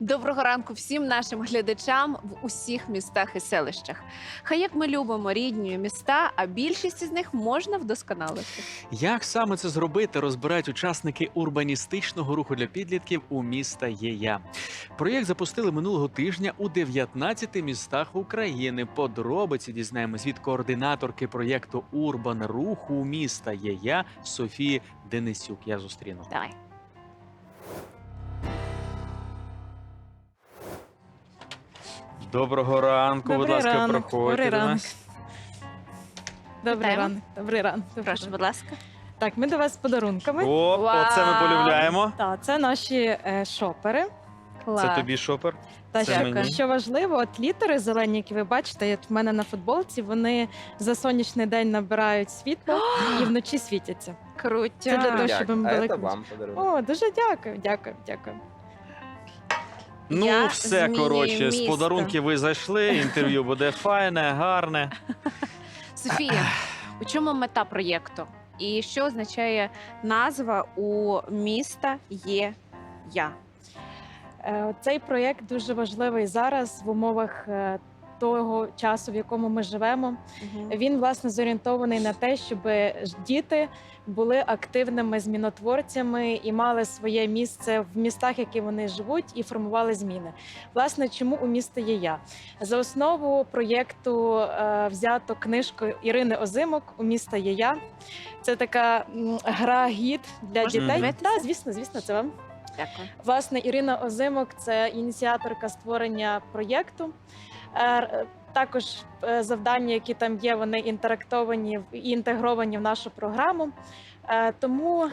Доброго ранку всім нашим глядачам в усіх містах і селищах. Хай як ми любимо рідні міста, а більшість із них можна вдосконалити. Як саме це зробити, розбирають учасники урбаністичного руху для підлітків у міста єя. Проєкт запустили минулого тижня у 19 містах України. Подробиці дізнаємось від координаторки проєкту Урбан Руху міста єя Софії Денисюк. Я зустріну. Давай. Доброго ранку, будь ласка, ранок, проходьте добрий до ранок. нас. Добрий Вітаємо. ранок. Добрий ранок. добрий Прошу, ранок. будь ласка. Так, ми до вас з подарунками. О, оце ми полюбляємо. Так, це наші е, шопери. Це тобі шопер. Та Це що, мені. що важливо, от літери зелені, які ви бачите, от в мене на футболці, вони за сонячний день набирають світло і вночі світяться. Крутя. Це для того, щоб ми а були. це вам подарунок. О, дуже дякую, дякую, дякую. Ну, Я все змінюю коротше, з місто. подарунків ви зайшли. Інтерв'ю буде файне, гарне. Софія, у чому мета проєкту? І що означає назва у міста є я? Е, Цей проєкт дуже важливий зараз в умовах е, того часу, в якому ми живемо. Він власне зорієнтований на те, щоб діти були активними змінотворцями і мали своє місце в містах, які вони живуть, і формували зміни. Власне, чому у місто є я за основу проєкту е, взято книжку Ірини Озимок У міста є я. Це така гра гід для Можна дітей. подивитися? Так, звісно, звісно, це вам. Дякую. Власне, Ірина Озимок це ініціаторка створення проєкту. Е, Також е, завдання, які там є, вони інтерактовані в- і інтегровані в нашу програму. Е, Тому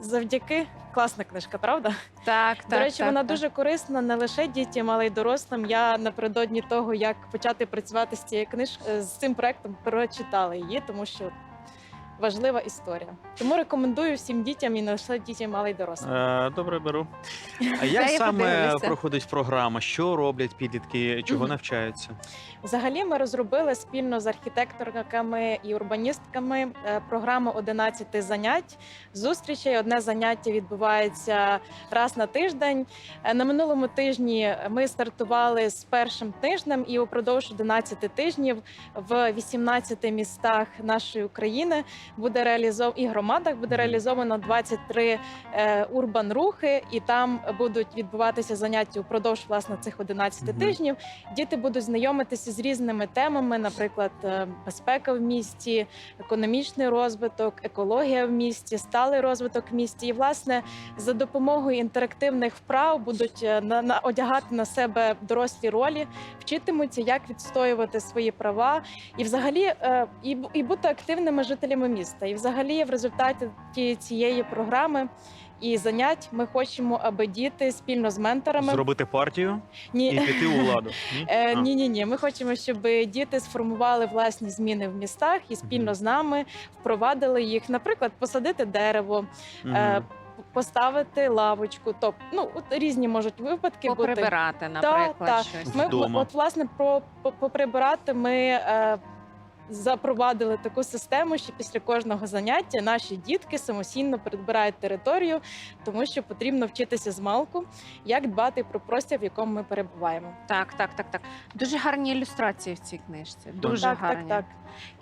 завдяки класна книжка, правда? Так, так. До речі, так, вона так. дуже корисна не лише дітям, але й дорослим. Я напередодні того, як почати працювати з цією книж... з цим проектом, прочитала її, тому що важлива історія. Тому рекомендую всім дітям і не лише дітям, але й дорослим. Е, Добре, беру. А як я саме подивлюся. проходить програма? Що роблять підлітки? Чого Мгм. навчаються? Взагалі, ми розробили спільно з архітекторками і урбаністками е, програму 11 занять. Зустрічей одне заняття відбувається раз на тиждень. Е, На минулому тижні ми стартували з першим тижнем, і упродовж 11 тижнів в 18 містах нашої України буде реалізовано і громадах буде реалізовано 23 е, урбан рухи, і там будуть відбуватися заняття упродовж власне цих 11 Мгм. тижнів. Діти будуть знайомитися з різними темами, наприклад, е, безпека в місті, економічний розвиток, екологія в місті, сталий розвиток в місті. І власне за допомогою інтерактивних вправ будуть е, на, на одягати на себе дорослі ролі, вчитимуться, як відстоювати свої права, і взагалі е, і, і бути активними жителями міста. І взагалі, в результаті цієї програми. І занять ми хочемо, аби діти спільно з менторами Зробити партію ні, і піти у владу. Ні? Е, ні, ні, ні. Ми хочемо, щоб діти сформували власні зміни в містах і спільно з нами впровадили їх. Наприклад, посадити дерево, е, поставити лавочку. Тобто, ну от різні можуть випадки бути. Поприбирати, наприклад, та. щось. Ми Вдома. от власне про по- поприбирати ми. Е, Запровадили таку систему, що після кожного заняття наші дітки самостійно прибирають територію, тому що потрібно вчитися з малку, як дбати про простір, в якому ми перебуваємо. Так, так, так, так. Дуже гарні ілюстрації в цій книжці. Дуже так, гарні. так, так.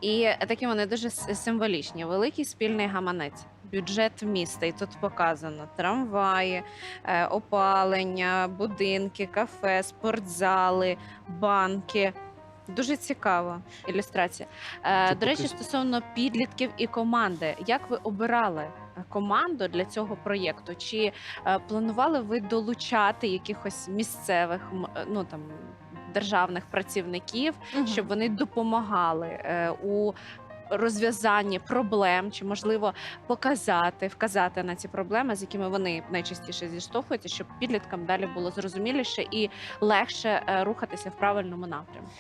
І такі вони дуже символічні. Великий спільний гаманець, бюджет міста. І тут показано трамваї, е, опалення, будинки, кафе, спортзали, банки. Дуже цікава ілюстрація. Е, до речі, стосовно підлітків і команди, як ви обирали е, команду для цього проєкту? Чи е, планували ви долучати якихось місцевих м, е, ну там державних працівників, щоб вони допомагали е, у розв'язанні проблем, чи можливо показати, вказати на ці проблеми, з якими вони найчастіше зіштовхуються, щоб підліткам далі було зрозуміліше і легше е, рухатися в правильному напрямку.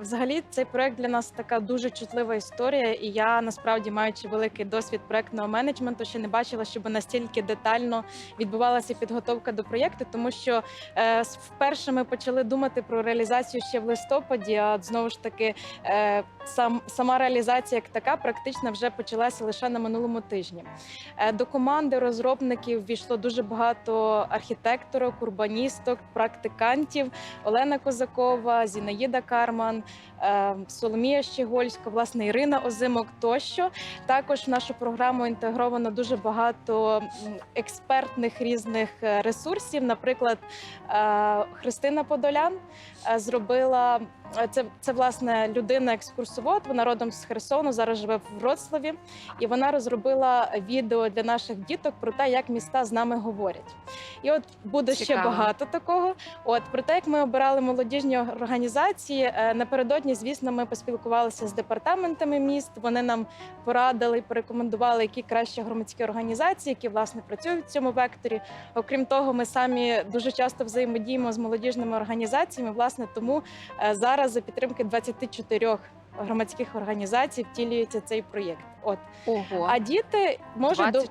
Взагалі, цей проект для нас така дуже чутлива історія, і я насправді маючи великий досвід проектного менеджменту, ще не бачила, щоб настільки детально відбувалася підготовка до проєкту, тому що е, вперше ми почали думати про реалізацію ще в листопаді. А знову ж таки, е, сам сама реалізація як така практично вже почалася лише на минулому тижні. Е, До команди розробників війшло дуже багато архітекторок, урбаністок, практикантів. Олена Козакова, Зінаїда Карман, е, Соломія Щегольська, власне Ірина Озимок тощо. Також в нашу програму інтегровано дуже багато експертних різних е, ресурсів. Наприклад, Христина Подолян зробила це, це власне людина екскурсовод. Вона родом з Херсону, зараз живе в Вроцлаві, і вона розробила відео для наших діток про те, як міста з нами говорять. І от буде ще багато такого. От про те, як ми обирали молодіжні організації. е, Напередодні, звісно, ми поспілкувалися з департаментами міст. Вони нам порадили і порекомендували, які кращі громадські організації, які власне працюють в цьому векторі. Окрім того, ми самі дуже часто взаємодіємо з молодіжними організаціями. Власне, тому е, зараз за підтримки 24 громадських організацій втілюється цей проєкт. От Ого, а діти можуть до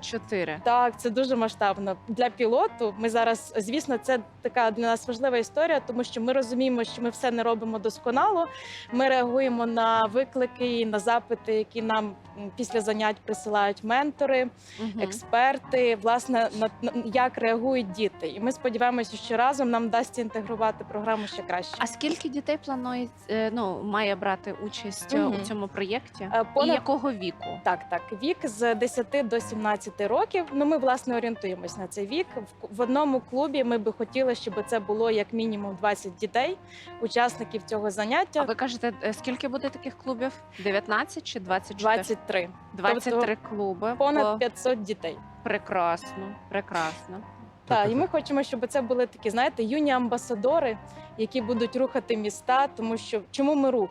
так, це дуже масштабно для пілоту. Ми зараз, звісно, це така для нас важлива історія, тому що ми розуміємо, що ми все не робимо досконало. Ми реагуємо на виклики і на запити, які нам після занять присилають ментори, Мгм. експерти. Власне, на, на як реагують діти. І ми сподіваємося, що разом нам вдасться інтегрувати програму ще краще. А скільки дітей планують, е, ну, має брати участь Мгм. у цьому проєкті? Е, І якого віку? Так, так, вік з 10 до 17 років. Ну, ми власне орієнтуємось на цей вік. В, в одному клубі ми би хотіли, щоб це було як мінімум 20 дітей, учасників цього А заняття. ви кажете, е, скільки буде таких клубів? 19 чи 24? 23. 23 клуби. Понад О, 500 дітей. Прекрасно, прекрасно. Так, і ми хочемо, щоб це були такі, знаєте, юні амбасадори, які будуть рухати міста. Тому що чому ми рух?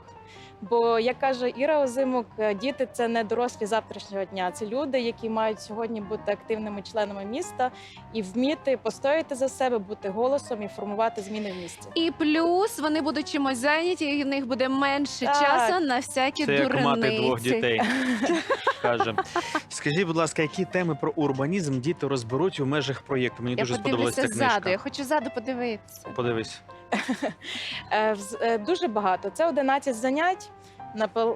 Бо як каже Іра Озимок, е, діти це не дорослі завтрашнього дня. Це люди, які мають сьогодні бути активними членами міста і вміти постояти за себе, бути голосом і формувати зміни в місті. І плюс вони будуть чимось зайняті, і в них буде менше Так. часу на всякі Це як мати двох дітей. Каже. Скажіть, будь ласка, які теми про урбанізм діти розберуть у межах проєкту? Мені Я дуже сподобалася подивлюся ця книжка. ззаду. Я хочу ззаду подивитися. Подивись. Е, е, Дуже багато. Це 11 занять.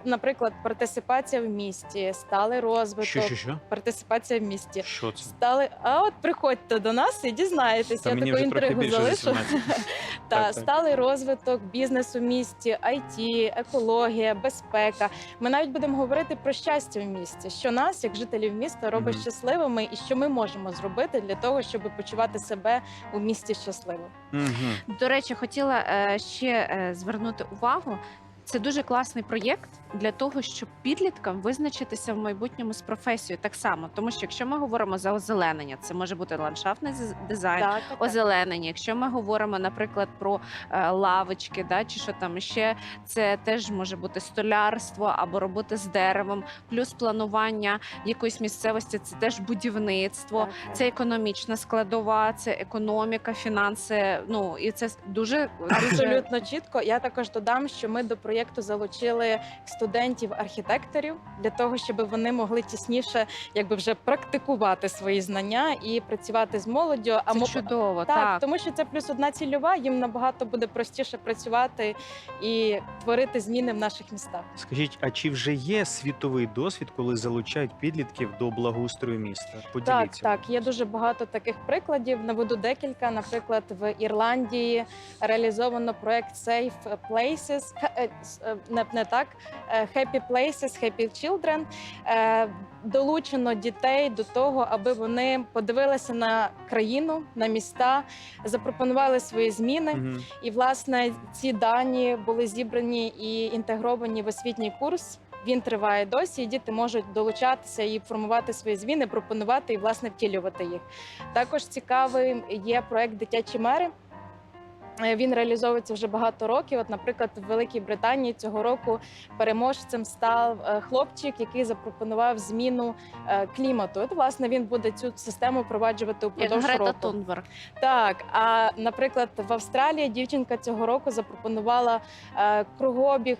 Наприклад, партисипація в місті, сталий розвиток, Що, що, що? партисипація в місті. Що це? Стали, а от приходьте до нас і дізнаєтесь. Та Я таку інтригу залишу. 17. Та Так, так. сталий розвиток, бізнес у місті, IT, екологія, безпека. Ми навіть будемо говорити про щастя в місті, що нас, як жителів міста, робить Мгм. щасливими, і що ми можемо зробити для того, щоб почувати себе у місті щасливо. Мгм. До речі, хотіла е, ще е, звернути увагу. Це дуже класний проєкт для того, щоб підліткам визначитися в майбутньому з професією так само. Тому що якщо ми говоримо за озеленення, це може бути ландшафтний дизайн, Так, так. озеленення. Якщо ми говоримо, наприклад, про е, лавочки, да, чи що там ще, це теж може бути столярство або робота з деревом, плюс планування якоїсь місцевості, це теж будівництво. Так, так. Це економічна складова, це економіка, фінанси. Ну і це дуже дуже Абсолютно чітко. Я також додам, що ми до проєкту залучили студентів-архітекторів для того, щоб вони могли тісніше, якби вже практикувати свої знання і працювати з молоддю. це мо- чудово. так, Так, тому що це плюс одна цільова. Їм набагато буде простіше працювати і творити зміни в наших містах. Скажіть, а чи вже є світовий досвід, коли залучають підлітків до благоустрою міста? Так, Поділіться. так, є дуже багато таких прикладів. Наведу декілька. Наприклад, в Ірландії реалізовано проект Safe Places, е, не, не так, е, Happy Places, Happy Children. Е, Долучено дітей до того, аби вони подивилися на країну, на міста, запропонували свої зміни. Мгм. І власне ці дані були зібрані і інтегровані в освітній курс. Він триває досі, і діти можуть долучатися і формувати свої зміни, пропонувати і власне втілювати їх. Також цікавий є проект Дитячі мери. Е, Він реалізовується вже багато років. От, наприклад, в Великій Британії цього року переможцем став е, хлопчик, який запропонував зміну е, клімату. От, власне, він буде цю систему впроваджувати упродовж Грета року. Тунберг. Так, а наприклад, в Австралії дівчинка цього року запропонувала кругообіг.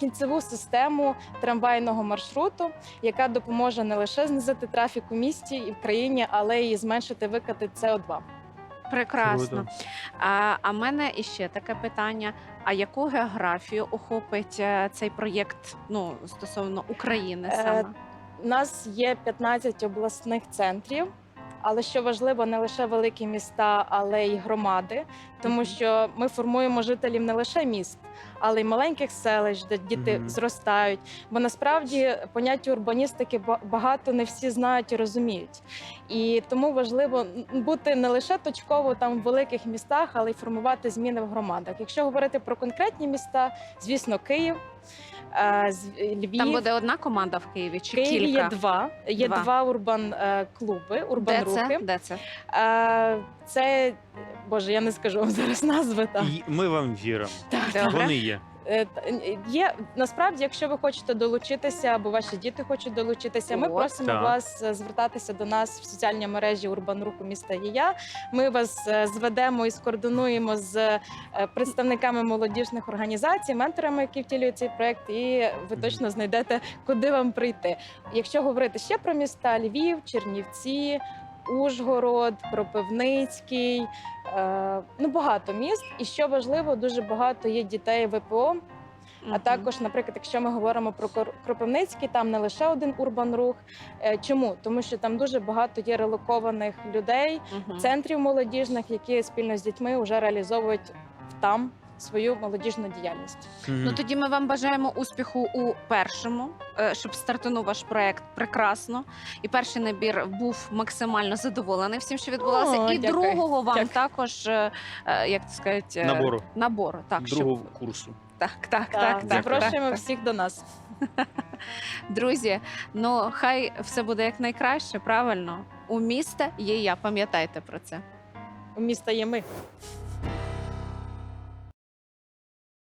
Кінцеву систему трамвайного маршруту, яка допоможе не лише знизити трафік у місті і в країні, але й зменшити викати СО2. Прекрасно. Круто. А, а мене іще таке питання: а яку географію охопить е, цей проєкт ну, стосовно України Е, саме? У нас є 15 обласних центрів. Але що важливо, не лише великі міста, але й громади, тому що ми формуємо жителів не лише міст, але й маленьких селищ, де діти Мгм. зростають. Бо насправді поняття урбаністики ба- багато не всі знають і розуміють. І тому важливо бути не лише точково там в великих містах, але й формувати зміни в громадах. Якщо говорити про конкретні міста, звісно, Київ, е, з- Львів. Там буде одна команда в Києві В чи Києві кілька? є два. Є Два. два, урбан е, клуби, урбан Де це? рухи. Де це? Е, це боже, я не скажу вам зараз назви там. І ми вам віримо. Добре. Вони є. Е, е, Є насправді, якщо ви хочете долучитися, або ваші діти хочуть долучитися, ми От. просимо Так. вас е, звертатися до нас в соціальній мережі Урбан Руху міста Єя. Ми вас зведемо і скоординуємо з представниками молодіжних організацій, менторами, які втілюють цей проект, і ви точно знайдете, куди вам прийти. Якщо говорити ще про міста Львів, Чернівці. Ужгород, Кропивницький, е, ну багато міст. І що важливо, дуже багато є дітей ВПО, а також, наприклад, якщо ми говоримо про Кропивницький, там не лише один урбан рух. Е, Чому? Тому що там дуже багато є релокованих людей, центрів молодіжних, які спільно з дітьми вже реалізовують там свою молодіжну діяльність. Ну тоді ми вам бажаємо успіху у першому, е, щоб стартанув ваш проект прекрасно. І перший набір був максимально задоволений всім, що відбулося. О, і дякую. другого вам Дякую. також, е, е, як це сказати, е, Набору. набору. Так, Другого курсу. так, так, так, так, запрошуємо так. всіх до нас. Друзі, ну хай все буде як найкраще, правильно. У міста є я, пам'ятайте про це. У міста є ми.